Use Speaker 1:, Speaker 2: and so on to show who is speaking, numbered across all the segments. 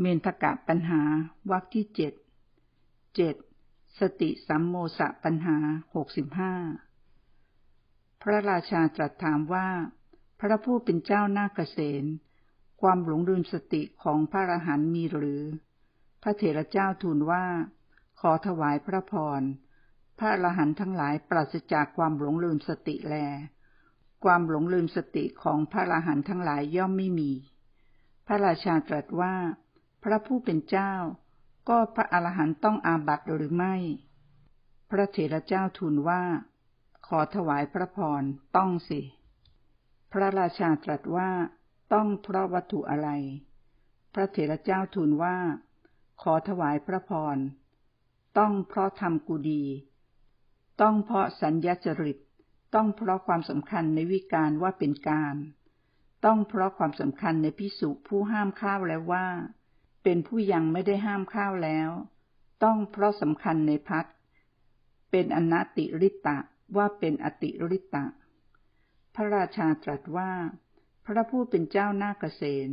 Speaker 1: เมนทกะปัญหาวรรคที่เจ็ดเจ็ดสติสัมโมสะปัญหาหกสิบห้าพระราชาตรัสถามว่า พระผู้เป็นเจ้านาเกษณความหลงลืมสติของพระอรหันต์มีหรือ พระเถระเจ้าทูลว่า ขอถวายพระพร พระอรหันต์ทั้งหลายปราศจากความหลงลืมสติแล ความหลงลืมสติของพระอรหันต์ทั้งหลายย่อมไม่มี พระราชาตรัสว่า พระผู้เป็นเจ้า ก็พระอรหันต์ต้องอาบัติหรือไม่ พระเถระเจ้าทูลว่า ขอถวายพระพรต้องสิ พระราชาตรัสว่าต้องเพราะวัตถุอะไร พระเถระเจ้าทูลว่า ขอถวายพระพร ต้องเพราะทำกูดี ต้องเพราะสัญญาจริต ต้องเพราะความสำคัญในวิการว่าเป็นการ ต้องเพราะความสำคัญในพิสุผู้ห้ามข้าวแล้วว่า เป็นผู้ยังไม่ได้ห้ามข้าวแล้ว ต้องเพราะสำคัญในพัดเป็นอนัติริตะว่าเป็นอติริตะ พระราชาตรัสว่า พระผู้เป็นเจ้านาเกษณ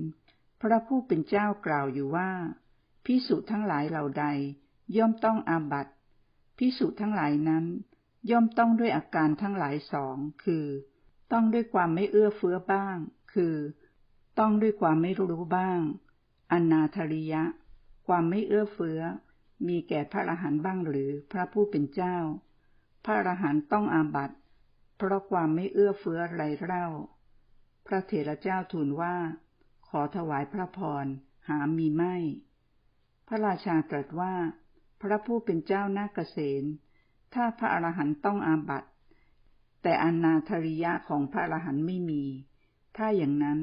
Speaker 1: พระผู้เป็นเจ้ากล่าวอยู่ว่าพิสุทั้งหลายเหล่าใด ย่อมต้องอาบัตพิสุทั้งหลายนั้น ย่อมต้องด้วยอาการทั้งหลายสองคือ ต้องด้วยความไม่เอื้อเฟื้อบ้าง คือ ต้องด้วยความไม่รู้บ้าง อนาธริยะ ความไม่เอื้อเฟื้อ มีแก่พระอรหันต์บ้างหรือพระผู้เป็นเจ้า พระอรหันต์ต้องอาบัตเพราะความไม่เอื้อเฟื้อไรเล่า พระเถระเจ้าทูลว่า ขอถวายพระพร หามีไม่ พระราชาตรัสว่า พระผู้เป็นเจ้านาเกษณถ้าพระอรหันต์ต้องอาบัตแต่อนาธริยะของพระอรหันต์ไม่มี ถ้าอย่างนั้น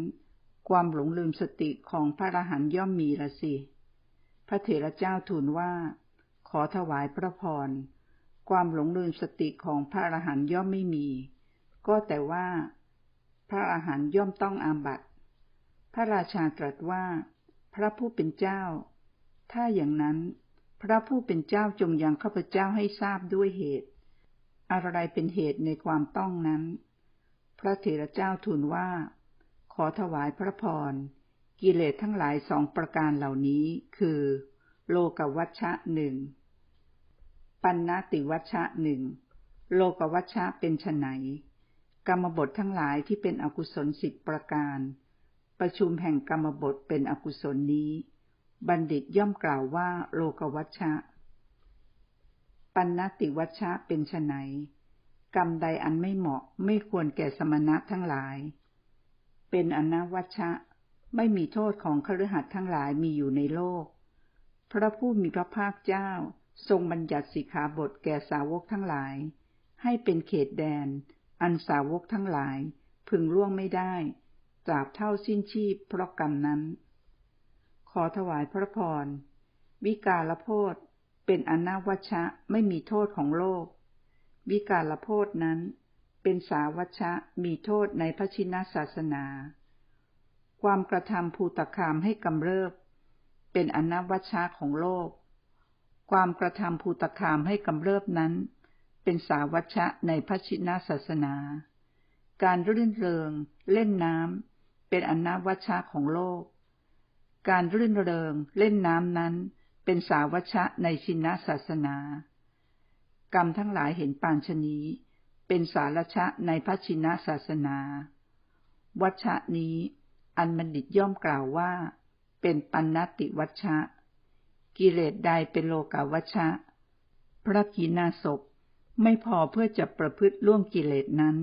Speaker 1: ความหลงลืมสติของพระอรหันต์ย่อมมีละสิ พระเถระเจ้าทูลว่า ขอถวายพระพร ความหลงลืมสติของพระอรหันต์ย่อมไม่มี ก็แต่ว่า พระอรหันต์ย่อมต้องอาบัติ พระราชาตรัสว่า พระผู้เป็นเจ้า ถ้าอย่างนั้น พระผู้เป็นเจ้าจงยังข้าพเจ้าให้ทราบด้วยเหตุ อะไรเป็นเหตุในความต้องนั้น พระเถระเจ้าทูลว่า อถวายพระพร กิเลสทั้งหลายสองประการเหล่านี้คือ โลกวัชชะหนึ่ง ปัญนติวัชชะหนึ่ง โลกวัชชะเป็นไฉนกรรมบททั้งหลายที่เป็นอกุศลสิบประการ ประชุมแห่งกรรมบทเป็นอกุศลนี้ บัณฑิตย่อมกล่าวว่าโลกวัชชะ ปัญนติวัชชะเป็นไฉนกรรมใดอันไม่เหมาะไม่ควรแก่สมณะทั้งหลาย เป็นอนวัชชะ ไม่มีโทษของคฤหัสถ์ทั้งหลายมีอยู่ในโลก พระผู้มีพระภาคเจ้าทรงบัญญัติสิกขาบทแก่สาวกทั้งหลาย ให้เป็นเขตแดน อันสาวกทั้งหลาย พึงล่วงไม่ได้ตราบเท่าสิ้นชีพเพราะกรรมนั้น ขอถวายพระพร วิกาลโพธเป็นอนวัชชะไม่มีโทษของโลก วิกาลโพธนั้น เป็นสาวัชะมีโทษในพระชินศาสนา ความกระทำภูตคามให้กำเริบ เป็นอนวัชะของโลก ความกระทำภูตคามให้กำเริบนั้น เป็นสาวัชะในพระชินศาสนา การรื่นเริง เล่นน้ำเป็นอนวัชะของโลก การรื่นเริง เล่นน้ำนั้น เป็นสาวัชะในชินศาสนา กรรมทั้งหลายเห็นปานชนี เป็นสารชะในพระชินศาสนา วัชะนี้ อันบัณฑิตย่อมกล่าวว่า เป็นปัญติวัชะ กิเลสใดเป็นโลกาวัชะ พระกีนาศพไม่พอเพื่อจะประพฤติล่วงกิเลสนั้น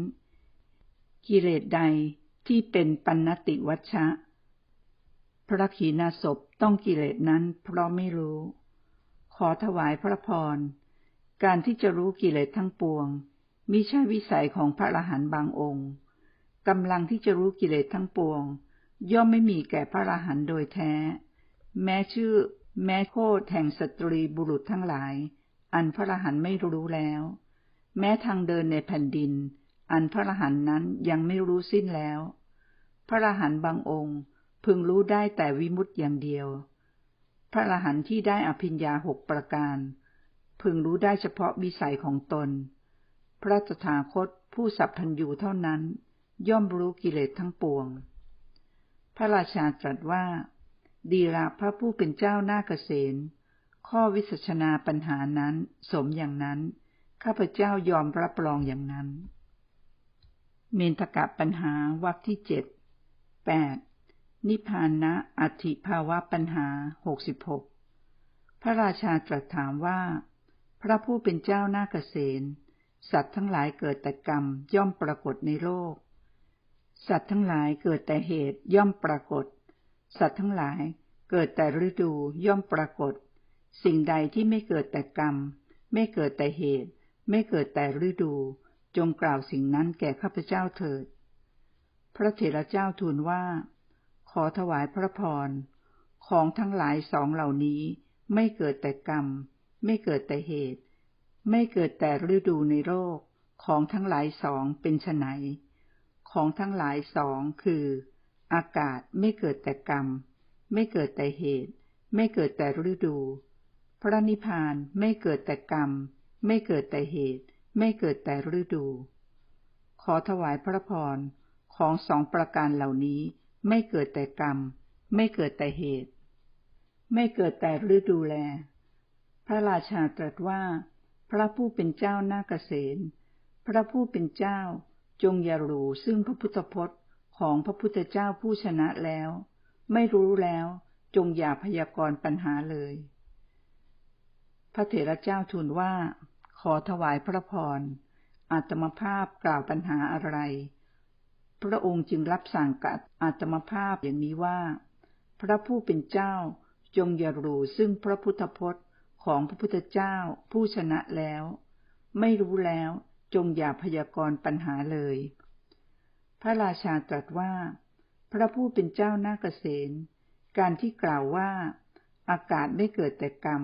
Speaker 1: กิเลสใดที่เป็นปัญติวัชะ พระขีณาศพต้องกิเลสนั้นเพราะไม่รู้ ขอถวายพระพร การที่จะรู้กิเลสทั้งปวง มิใช่วิสัยของพระอรหันต์บางองค์กำลังที่จะรู้กิเลสทั้งปวง ย่อมไม่มีแก่พระอรหันต์โดยแท้ แม้ชื่อ แม้โคดแห่งสตรีบุรุษทั้งหลาย อันพระอรหันต์ไม่รู้แล้ว แม้ทางเดินในแผ่นดิน อันพระอรหันต์นั้นยังไม่รู้สิ้นแล้ว พระอรหันต์บางองค์พึงรู้ได้แต่วิมุตติอย่างเดียว พระอรหันต์ที่ได้อภิญญาหกประการ พึงรู้ได้เฉพาะวิสัยของตน พระตถาคตผู้สัพพัญญูเท่านั้น ย่อมรู้กิเลสทั้งปวง พระราชาตรัสว่า ดีละพระผู้เป็นเจ้าหน้าเกษณข้อวิสัชนาปัญหานั้นสมอย่างนั้น ข้าพเจ้ายอมรับรองอย่างนั้น เมนตกะปัญหาวรรคที่เจ็ดแปดนิพพานะอัติภาวะปัญหาหกสิบหกพระราชาตรัสถามว่า พระผู้เป็นเจ้าหน้าเกษณ สัตว์ทั้งหลายเกิดแต่กรรมย่อมปรากฏในโลก สัตว์ทั้งหลายเกิดแต่เหตุย่อมปรากฏ สัตว์ทั้งหลายเกิดแต่ฤดูย่อมปรากฏ สิ่งใดที่ไม่เกิดแต่กรรม ไม่เกิดแต่เหตุ ไม่เกิดแต่ฤดู จงกล่าวสิ่งนั้นแก่ข้าพเจ้าเถิด พระเถระเจ้าทูลว่า ขอถวายพระพร ของทั้งหลายสองเหล่านี้ไม่เกิดแต่กรรม ไม่เกิดแต่เหตุ ไม่เกิดแต่ฤดูในโลกของทั้งหลายสองเป็นไนของทั้งหลายสองคือ อากาศไม่เกิดแต่กรรม ไม่เกิดแต่เหตุ ไม่เกิดแต่ฤดู พระนิพพานไม่เกิดแต่กรรม ไม่เกิดแต่เหตุ ไม่เกิดแต่ฤดู ขอถวายพระพรของสองประการเหล่านี้ไม่เกิดแต่กรรม ไม่เกิดแต่เหตุ ไม่เกิดแต่ฤดูแล พระราชาตรัสว่า พระผู้เป็นเจ้านาเกษณพระผู้เป็นเจ้าจงอย่ารู้ซึ่งพระพุทธพจน์ของพระพุทธเจ้าผู้ชนะแล้ว ไม่รู้แล้วจงอย่าพยากรณ์ปัญหาเลย พระเถระเจ้าทูลว่า ขอถวายพระพรอาตมภาพกล่าวปัญหาอะไร พระองค์จึงรับสั่งกับอาตมภาพอย่างนี้ว่า พระผู้เป็นเจ้าจงอย่ารู้ซึ่งพระพุทธพจน์ ของพระพุทธเจ้าผู้ชนะแล้ว ไม่รู้แล้วจงอย่าพยากรณ์ปัญหาเลย พระราชาตรัสว่า พระผู้เป็นเจ้าหน้าเกษณการที่กล่าวว่า อากาศไม่เกิดแต่กรรม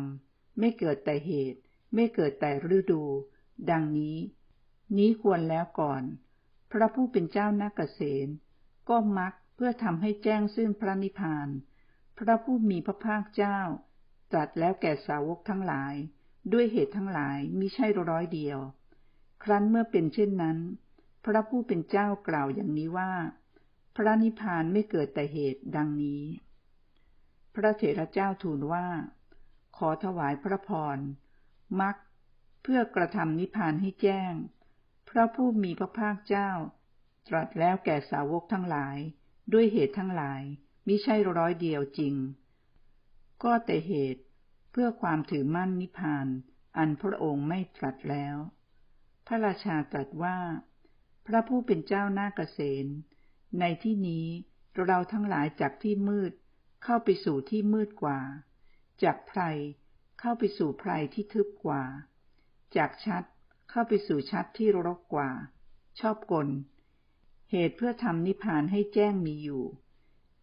Speaker 1: ไม่เกิดแต่เหตุ ไม่เกิดแต่ฤดู ดังนี้ นี้ควรแล้วก่อน พระผู้เป็นเจ้าหน้าเกษณก็มักเพื่อทำให้แจ้งซึ่งพระนิพพาน พระผู้มีพระภาคเจ้า ตรัสแล้วแก่สาวกทั้งหลาย ด้วยเหตุทั้งหลายมิใช่ร้อยเดียว ครั้นเมื่อเป็นเช่นนั้น พระผู้เป็นเจ้ากล่าวอย่างนี้ว่า พระนิพพานไม่เกิดแต่เหตุดังนี้ พระเถระเจ้าทูลว่า ขอถวายพระพรมักเพื่อกระทำนิพพานให้แจ้ง พระผู้มีพระภาคเจ้า ตรัสแล้วแก่สาวกทั้งหลาย ด้วยเหตุทั้งหลายมิใช่ร้อยเดียวจริง ก็แต่เหตุเพื่อความถือมั่นนิพพาน อันพระองค์ไม่ตรัสแล้ว พระราชาตรัสว่า พระผู้เป็นเจ้าหน้าเกษณในที่นี้เราทั้งหลายจากที่มืดเข้าไปสู่ที่มืดกว่า จากไพรเข้าไปสู่ไพรที่ทึบกว่า จากชัดเข้าไปสู่ชัดที่รกกว่า ชอบกล เหตุเพื่อทำนิพพานให้แจ้งมีอยู่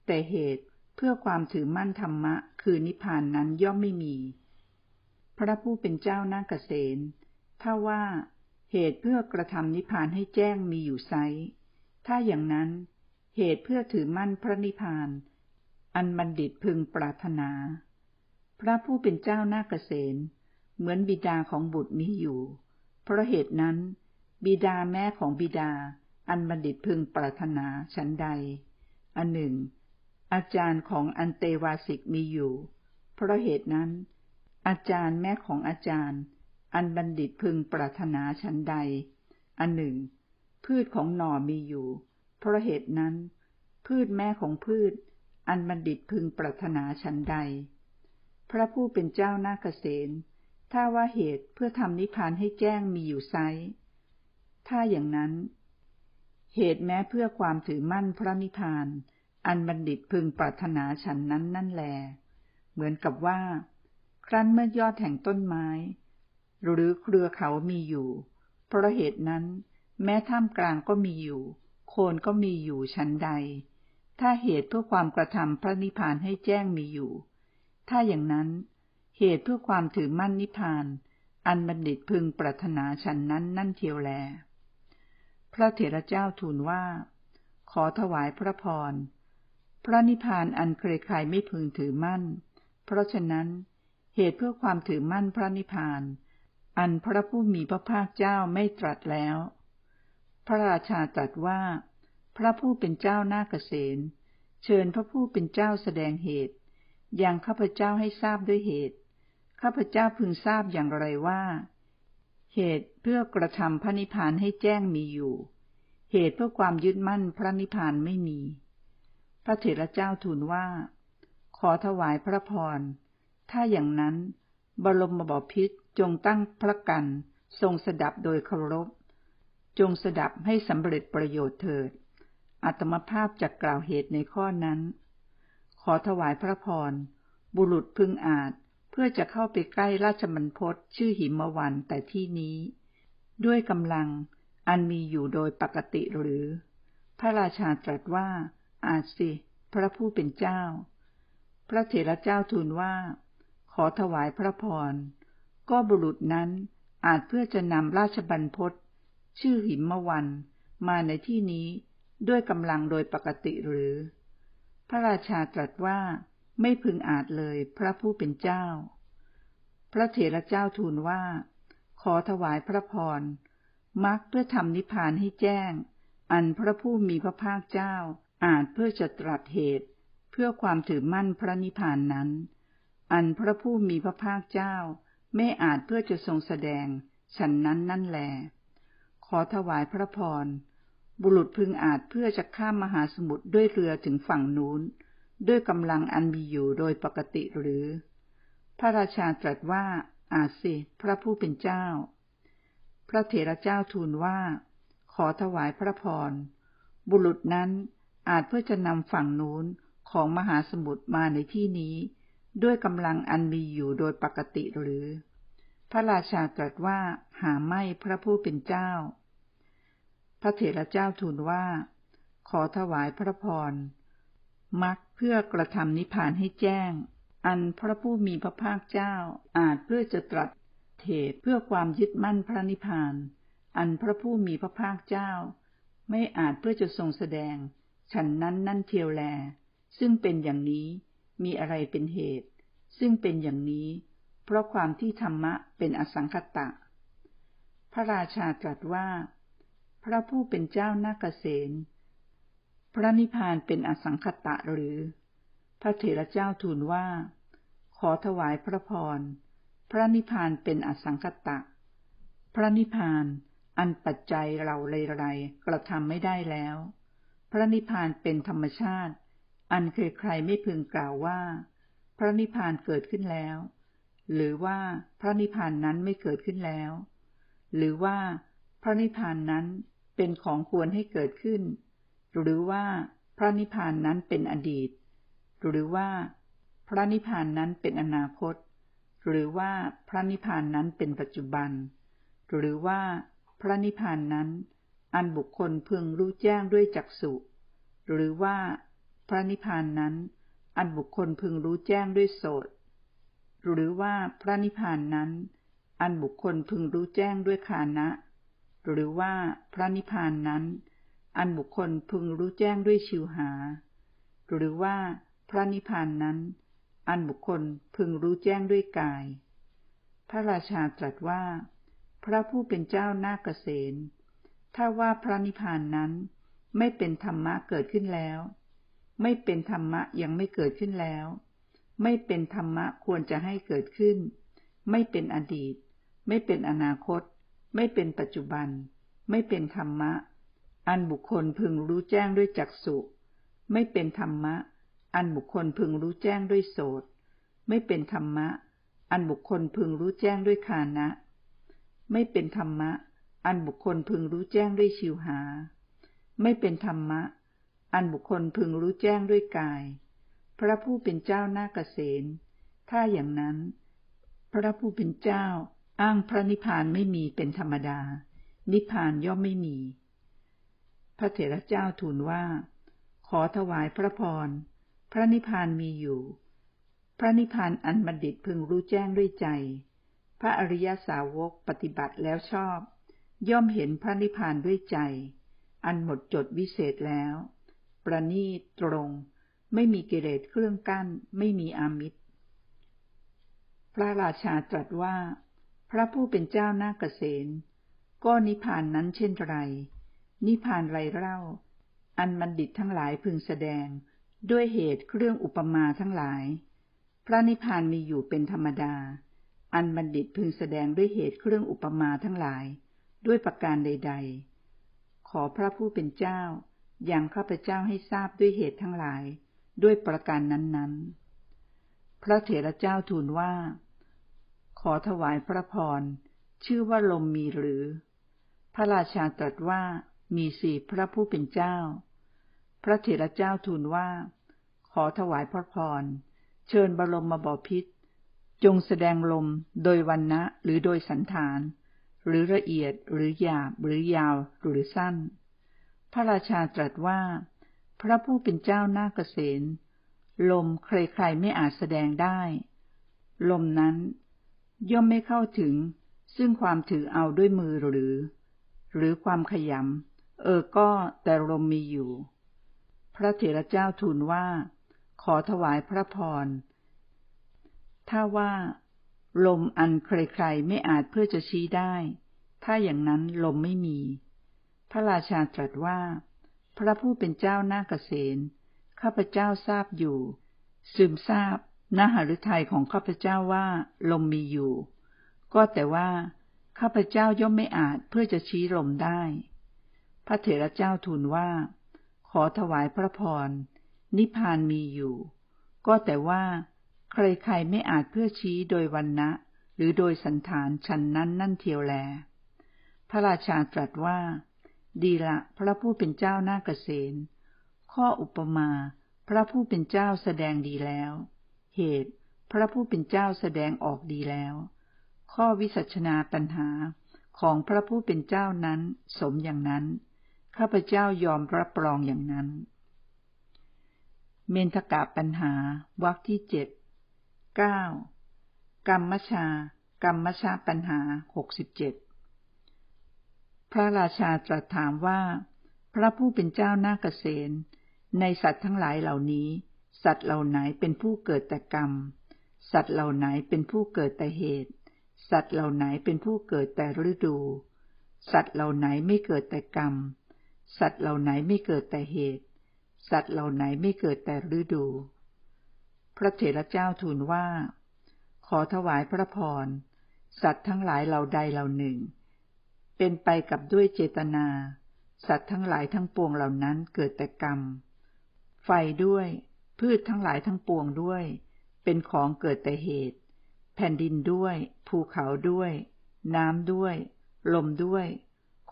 Speaker 1: แต่เหตุ เพื่อความถือมั่นธรรมะ คือนิพพานนั้นย่อมไม่มี พระผู้เป็นเจ้านาเกษณถ้าว่าเหตุเพื่อกระทำนิพพานให้แจ้งมีอยู่ไซถ้าอย่างนั้นเหตุเพื่อถือมั่นพระนิพพาน อันบัณฑิตพึงปรารถนา พระผู้เป็นเจ้านาเกษณเหมือนบิดาของบุตรมีอยู่ เพราะเหตุนั้น บิดาแม่ของบิดา อันบัณฑิตพึงปรารถนาฉันใด อันหนึ่ง อาจารย์ของอันเตวาสิกมีอยู่ เพราะเหตุนั้น อาจารย์แม่ของอาจารย์ อันบัณฑิตพึงปรารถนาชั้นใด อันหนึ่ง พืชของหน่อมีอยู่ เพราะเหตุนั้น พืชแม่ของพืช อันบัณฑิตพึงปรารถนาชั้นใด พระผู้เป็นเจ้านาเกษณถ้าว่าเหตุเพื่อทำนิพพานให้แจ้งมีอยู่ไซถ้าอย่างนั้น เหตุแม้เพื่อความถือมั่นพระนิพพาน อันบัณฑิตพึงปรารถนาฉันนั้นนั่นแล เหมือนกับว่า ครั้นเมื่อยอดแห่งต้นไม้ หรือเครือเขามีอยู่ เพราะเหตุนั้น แม้ท่ามกลางก็มีอยู่ โคนก็มีอยู่ชั้นใด ถ้าเหตุเพื่อความกระทำพระนิพพานให้แจ้งมีอยู่ ถ้าอย่างนั้น เหตุเพื่อความถือมั่นนิพพาน อันบัณฑิตพึงปรารถนาฉันนั้นนั่นเทียวแล พระเถระเจ้าทูลว่า ขอถวายพระพร พระนิพพานอันใครๆไม่พึงถือมั่น เพราะฉะนั้น เหตุเพื่อความถือมั่นพระนิพพาน อันพระผู้มีพระภาคเจ้าไม่ตรัสแล้ว พระราชาตรัสว่า พระผู้เป็นเจ้าหน้าเกษณเชิญพระผู้เป็นเจ้าแสดงเหตุ อยังข้าพเจ้าให้ทราบด้วยเหตุ ข้าพเจ้าพึงทราบอย่างไรว่า เหตุเพื่อกระทำพระนิพพานให้แจ้งมีอยู่ เหตุเพื่อความยึดมั่นพระนิพพานไม่มี ระเถระเจ้าทูลว่า ขอถวายพระพร ถ้าอย่างนั้น บรมบพิษจงตั้งพระกัน ทรงสดับโดยเคารพ จงสดับให้สำเร็จประโยชน์เถิด อัตมภาพจะกล่าวเหตุในข้อนั้น ขอถวายพระพร บุรุษพึงอาจเพื่อจะเข้าไปใกล้ราชบันพศชื่อหิมวันแต่ที่นี้ ด้วยกำลังอันมีอยู่โดยปกติหรือ พระราชาตรัสว่า อาจสิ พระผู้เป็นเจ้า พระเถระเจ้าทูลว่า ขอถวายพระพร ก็บุรุษนั้นอาจเพื่อจะนำราชบันพศชื่อหิมวัน มาในที่นี้ด้วยกำลังโดยปกติหรือ พระราชาตรัสว่าไม่พึงอาจเลยพระผู้เป็นเจ้า พระเถระเจ้าทูลว่า ขอถวายพระพรมักเพื่อทำนิพพานให้แจ้ง อันพระผู้มีพระภาคเจ้า อาจเพื่อจะตรัสเหตุ เพื่อความถือมั่นพระนิพพานนั้น อันพระผู้มีพระภาคเจ้า ไม่อาจเพื่อจะทรงแสดง ฉันนั้นนั่นแล ขอถวายพระพร บุรุษพึงอาจเพื่อจะข้ามมหาสมุทรด้วยเรือถึงฝั่งนู้น ด้วยกำลังอันมีอยู่โดยปกติหรือ พระราชาตรัสว่า อาสิพระผู้เป็นเจ้า พระเถระเจ้าทูลว่า ขอถวายพระพร บุรุษนั้น อาจเพื่อจะนำฝั่งนู้นของมหาสมุทรมาในที่นี้ ด้วยกำลังอันมีอยู่โดยปกติหรือ พระราชาตรัสว่าหาไม่พระผู้เป็นเจ้า พระเถระเจ้าทูลว่า ขอถวายพระพรมักเพื่อกระทำนิพพานให้แจ้ง อันพระผู้มีพระภาคเจ้าอาจเพื่อจะตรัสเทศเพื่อความยึดมั่นพระนิพพาน อันพระผู้มีพระภาคเจ้า ไม่อาจเพื่อจะทรงแสดง ฉันนั้นนั่นเทียวแล ซึ่งเป็นอย่างนี้ มีอะไรเป็นเหตุ ซึ่งเป็นอย่างนี้ เพราะความที่ธรรมะเป็นอสังคตะ พระราชาตรัสว่า พระผู้เป็นเจ้านาเกษณพระนิพพานเป็นอสังคตะหรือ พระเถระเจ้าทูลว่า ขอถวายพระพร พระนิพพานเป็นอสังคตะ พระนิพพานอันปัจจัยเราไรๆกระทำไม่ได้แล้ว พระนิพพานเป็นธรรมชาติ อันเคยใครไม่พึงกล่าวว่า พระนิพพานเกิดขึ้นแล้ว หรือว่าพระนิพพานนั้นไม่เกิดขึ้นแล้ว หรือว่าพระนิพพานนั้นเป็นของควรให้เกิดขึ้น หรือว่าพระนิพพานนั้นเป็นอดีต หรือว่าพระนิพพานนั้นเป็นอนาคต หรือว่าพระนิพพานนั้นเป็นปัจจุบัน หรือว่าพระนิพพานนั้น อันบุคคลพึงรู้แจ้งด้วยจักษุ หรือว่าพระนิพพานนั้น อันบุคคลพึงรู้แจ้งด้วยโสตหรือว่าพระนิพพานนั้น อันบุคคลพึงรู้แจ้งด้วยคานะ หรือว่าพระนิพพานนั้น อันบุคคลพึงรู้แจ้งด้วยชิวหา หรือว่าพระนิพพานนั้น อันบุคคลพึงรู้แจ้งด้วยกาย พระราชาตรัสว่า พระผู้เป็นเจ้านาเกษณ ถ้าว่าพระนิพพานนั้น ไม่เป็นธรรมะเกิดขึ้นแล้ว ไม่เป็นธรรมะยังไม่เกิดขึ้นแล้ว ไม่เป็นธรรมะควรจะให้เกิดขึ้น ไม่เป็นอดีต ไม่เป็นอนาคต ไม่เป็นปัจจุบัน ไม่เป็นธรรมะ อันบุคคลพึงรู้แจ้งด้วยจักสุไม่เป็นธรรมะ อันบุคคลพึงรู้แจ้งด้วยโสตไม่เป็นธรรมะ อันบุคคลพึงรู้แจ้งด้วยคานะ ไม่เป็นธรรมะ อันบุคคลพึงรู้แจ้งด้วยชิวหา ไม่เป็นธรรมะ อันบุคคลพึงรู้แจ้งด้วยกาย พระผู้เป็นเจ้าหน้าเกษณถ้าอย่างนั้น พระผู้เป็นเจ้าอ้างพระนิพพานไม่มีเป็นธรรมดา นิพพานย่อมไม่มี พระเถระเจ้าทูลว่า ขอถวายพระพร พระนิพพานมีอยู่ พระนิพพานอันบัณฑิตพึงรู้แจ้งด้วยใจ พระอริยสาวกปฏิบัติแล้วชอบ ย่อมเห็นพระนิพพานด้วยใจ อันหมดจดวิเศษแล้ว ประณีตตรง ไม่มีกิเลสเครื่องกั้น ไม่มีอามิตร พระราชาตรัสว่า พระผู้เป็นเจ้านาเกษณก็นิพพานนั้นเช่นไร นิพพานไรเล่า อันบัณฑิตทั้งหลายพึงแสดง ด้วยเหตุเครื่องอุปมาทั้งหลาย พระนิพพานมีอยู่เป็นธรรมดา อันบัณฑิตพึงแสดงด้วยเหตุเครื่องอุปมาทั้งหลาย ด้วยประการใด ๆ ขอพระผู้เป็นเจ้าอย่างข้าพเจ้าให้ทราบด้วยเหตุทั้งหลาย ด้วยประการนั้นๆ พระเถระเจ้าทูลว่า ขอถวายพระพร ชื่อว่าลมมีหรือ พระราชาตรัสว่ามีสี่พระผู้เป็นเจ้า พระเถระเจ้าทูลว่า ขอถวายพระพร เชิญบรมมาบอพิษจงแสดงลมโดยวันนะหรือโดยสันฐาน หรือละเอียดหรือหยาบหรือยาวหรือสั้น พระราชาตรัสว่า พระผู้เป็นเจ้าหน้าเกษณลมใครๆไม่อาจแสดงได้ ลมนั้น ย่อมไม่เข้าถึง ซึ่งความถือเอาด้วยมือหรือ หรือความขยำเออก็แต่ลมมีอยู่ พระเถระเจ้าทูลว่า ขอถวายพระพร ถ้าว่า ลมอันใครๆไม่อาจเพื่อจะชี้ได้ ถ้าอย่างนั้นลมไม่มี พระราชาตรัสว่า พระผู้เป็นเจ้าหน้าเกษณข้าพเจ้าทราบอยู่ ซึมทราบนหฤทัยของข้าพเจ้าว่า ลมมีอยู่ ก็แต่ว่าข้าพเจ้าย่อมไม่อาจเพื่อจะชี้ลมได้ พระเถระเจ้าทูลว่า ขอถวายพระพร นิพพานมีอยู่ ก็แต่ว่า ใครๆไม่อาจเพื่อชี้โดยวันนะหรือโดยสันฐานฉันนั้นนั่นเทียวแล พระราชาตรัสว่า ดีละพระผู้เป็นเจ้าหน้าเกษณข้ออุปมา พระผู้เป็นเจ้าแสดงดีแล้ว เหตุ พระผู้เป็นเจ้าแสดงออกดีแล้ว ข้อวิสัชนาปัญหาของพระผู้เป็นเจ้านั้นสมอย่างนั้น ข้าพเจ้ายอมรับรองอย่างนั้น เมนทกะปัญหา วรรคที่เจ็ด เก้ากรรมชา กรรมชาปัญหาหกสิบเจ็ดพระราชาตรัสถามว่า พระผู้เป็นเจ้านาเกษณในสัตว์ทั้งหลายเหล่านี้ สัตว์เหล่าไหนเป็นผู้เกิดแต่กรรม สัตว์เหล่าไหนเป็นผู้เกิดแต่เหตุ สัตว์เหล่าไหนเป็นผู้เกิดแต่ฤดู สัตว์เหล่าไหนไม่เกิดแต่กรรม สัตว์เหล่าไหนไม่เกิดแต่เหตุ สัตว์เหล่าไหนไม่เกิดแต่ฤดู พระเถระเจ้าทูลว่า ขอถวายพระพร สัตว์ทั้งหลายเหล่าใดเหล่าหนึ่ง เป็นไปกับด้วยเจตนา สัตว์ทั้งหลายทั้งปวงเหล่านั้นเกิดแต่กรรม ไฟด้วย พืชทั้งหลายทั้งปวงด้วย เป็นของเกิดแต่เหตุ แผ่นดินด้วย ภูเขาด้วย น้ำด้วย ลมด้วย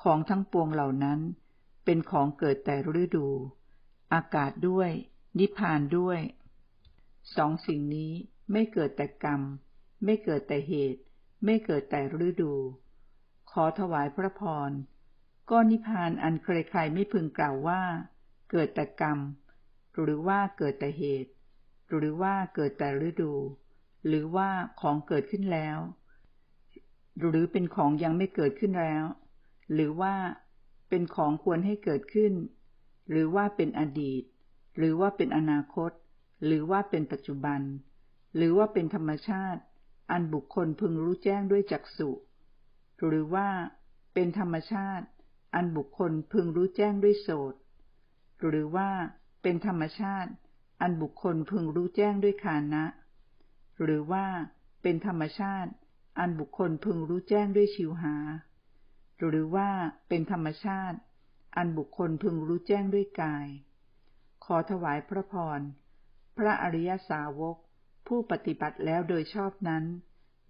Speaker 1: ของทั้งปวงเหล่านั้น เป็นของเกิดแต่ฤดู อากาศด้วย นิพพานด้วย สองสิ่งนี้ไม่เกิดแต่กรรม ไม่เกิดแต่เหตุ ไม่เกิดแต่ฤดู ขอถวายพระพรก็นิพพานอันใครๆไม่พึงกล่าวว่า เกิดแต่กรรม หรือว่าเกิดแต่เหตุ หรือว่าเกิดแต่ฤดู หรือว่าของเกิดขึ้นแล้ว หรือเป็นของยังไม่เกิดขึ้นแล้ว หรือว่าเป็นของควรให้เกิดขึ้น หรือว่าเป็นอดีต หรือว่าเป็นอนาคต หรือว่าเป็นปัจจุบัน หรือว่าเป็นธรรมชาติ อันบุคคลพึงรู้แจ้งด้วยจักษุหรือว่าเป็นธรรมชาติ อันบุคคลพึงรู้แจ้งด้วยโสตหรือว่าเป็นธรรมชาติ อันบุคคลพึงรู้แจ้งด้วยคานะ หรือว่าเป็นธรรมชาติ อันบุคคลพึงรู้แจ้งด้วยชิวหา หรือว่าเป็นธรรมชาติ อันบุคคลพึงรู้แจ้งด้วยกาย ขอถวายพระพร พระอริยสาวก ผู้ปฏิบัติแล้วโดยชอบนั้น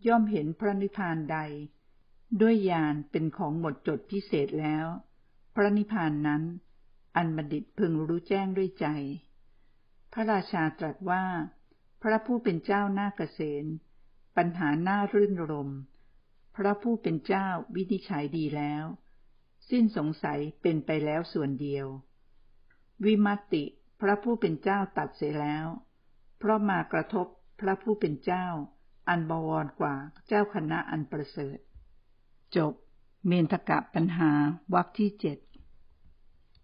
Speaker 1: ย่อมเห็นพระนิพพานใด ด้วยญาณเป็นของหมดจดพิเศษแล้ว พระนิพพานนั้น อันบัณฑิตพึงรู้แจ้งด้วยใจ พระราชาตรัสว่า พระผู้เป็นเจ้าหน้าเกษณปัญหาหน้ารื่นรม พระผู้เป็นเจ้าวินิจฉัยดีแล้ว สิ้นสงสัยเป็นไปแล้วส่วนเดียว วิมัติ พระผู้เป็นเจ้าตัดเสียแล้ว เพราะมากระทบพระผู้เป็นเจ้า อันบวรกว่าเจ้าคณะอันประเสริฐ จบ เมนทกะปัญหา วรรคที่เจ็ด